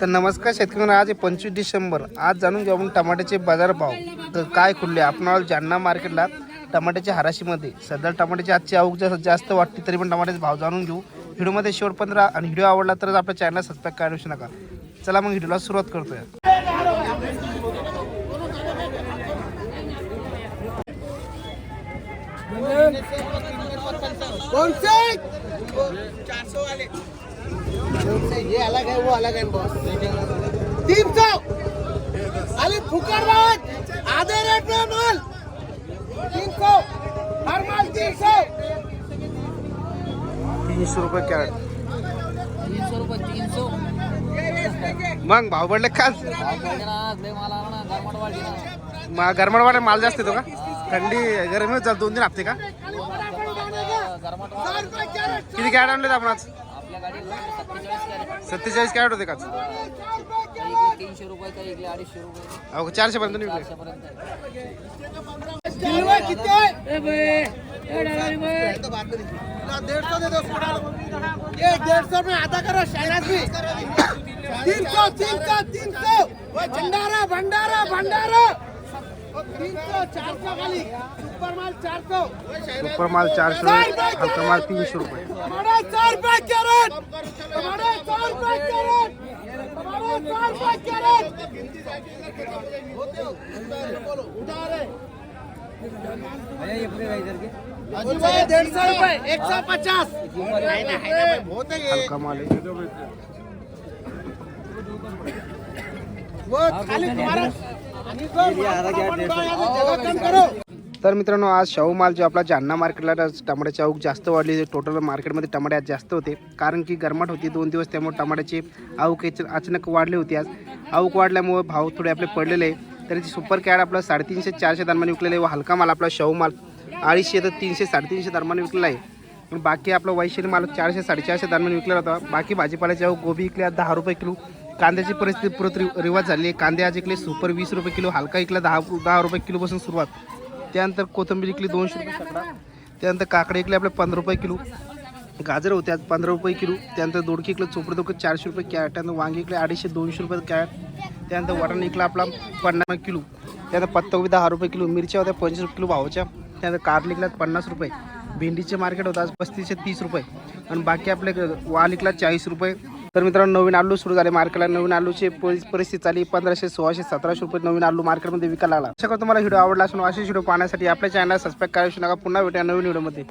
तर नमस्कार शेतकऱ्यांना आज आहे पंचवीस डिसेंबर. आज जाणून घेऊ आपण टमाट्याचे बाजारभाव तर काय खुलले? आपण जालना मार्केटला टमाट्याच्या हराशीमध्ये. सध्या टमाट्याची आजची आवक जास्त जास्त वाटते तरी पण टमाट्याचे भाव जाणून घेऊ. व्हिडिओमध्ये शेवट पंधरा आणि व्हिडिओ आवडला तरच आपल्या चॅनल सबस्क्राईब करायला विसरू नका. चला मग व्हिडिओला सुरुवात करतोय. कौन से चार सौ वाले ये अलग है वो अलग है बॉस तीन सौ अली फुकर बात आधे रेट में माल तीन सौ हर माल तीन सौ तीनशे रुपये कॅरेट तीनशे रुपये तीनशे मग भाव पडले का लय मला जास्त येतो का थंडी गरमी चाल दोन तीन हप्ते का सौ किती कॅरेट आणले आपण आज आपल्या गाडीला सत्तेचाळीस कॅरेट. सत्तेचाळीस कॅरेट होते का? आज? काही इकडे तीनशे रुपये काही इकडे अडीचशे रुपये. अहो चारशे पर्यंत डेढ़ सौ दे दो उसको ये डेढ़ सौ में आधा करो भी तीन सौ तीन सौ तीन सौ भंडारा भंडारा भंडारा तीन सौ चार सौ खाली सुपर माल चार सौ सुपर माल चारशे रुपये. हलका माल तीनशे रुपये सौ रुपए कैरेट हमारा सौ रुपए कैरेट डेढ़ सौ रुपए एक सौ पचास बहुत है ये हलका माल आहे वो खाली तुम्हारा करो। तर मित्रांनो आज शाहू माल जो आपला जालना मार्केटला टमाट्याची आवक जास्त वाढली. टोटल मार्केटमध्ये टमाटे आज जास्त होते. कारण की गरमाट होती दोन दिवस त्यामुळे टमाट्याची आवक अचानक वाढली होती आज. आवक वाढल्यामुळे भाव थोडे आपले पडलेले. आहे तर सुपर कॅड आपला साडेतीनशे चारशे दरम्यान विकलेला आहे व हलका माल आपला शाहू माल अडीचशे तर तीनशे साडेतीनशे दरम्यान विकलेला आहे. पण बाकी आपला वैशाली माल चारशे साडेचारशे दरम्यान विकलेला होता. बाकी भाजीपाल्याची आवक गोबी विकली आज दहा रुपये किलो. कांद्याची परिस्थिती परत रिवाज झाली आहे. कांदे आज इकले सुपर वीस रुपये किलो हलका इकला दहा दहा रुपये किलोपासून सुरुवात. त्यानंतर कोथिंबीर इकली दोनशे रुपये सकडा त्यानंतर काकडे इकले आपले पंधरा रुपये किलो. गाजर होते आज पंधरा रुपये किलो. त्यानंतर दोडकी इकलं चोपडे दोडके चारशे रुपये कॅट त्यानंतर वांगी इकले अडीचशे दोनशे रुपये कॅट त्यानंतर वटाणा इकला आपला पन्नास किलो. त्यानंतर पत्ताकोबी दहा रुपये किलो. मिरच्या होत्या पंचवीस रुपये किलो भावाच्या. त्यानंतर कारली इकल्यात पन्नास रुपये. भेंडीचे मार्केट होतं आज पस्तीसशे तीस रुपये. आणि बाकी आपले वाल इकला चाळीस रुपये. तर मित्रांनो नवीन आलू सुरू झाले मार्केटला. नवीन आलूची परिस्थिती चालली पंधराशे सोळाशे सतराशे रुपये नवीन आलू मार्केटमध्ये विकायला लागला. अशा तुम्हाला व्हिडिओ आवडला असून असे व्हिडिओ पाहण्यासाठी आपल्या चॅनल सबस्क्राईब करायला नका. पुन्हा भेटूया नवीन व्हिडिओमध्ये.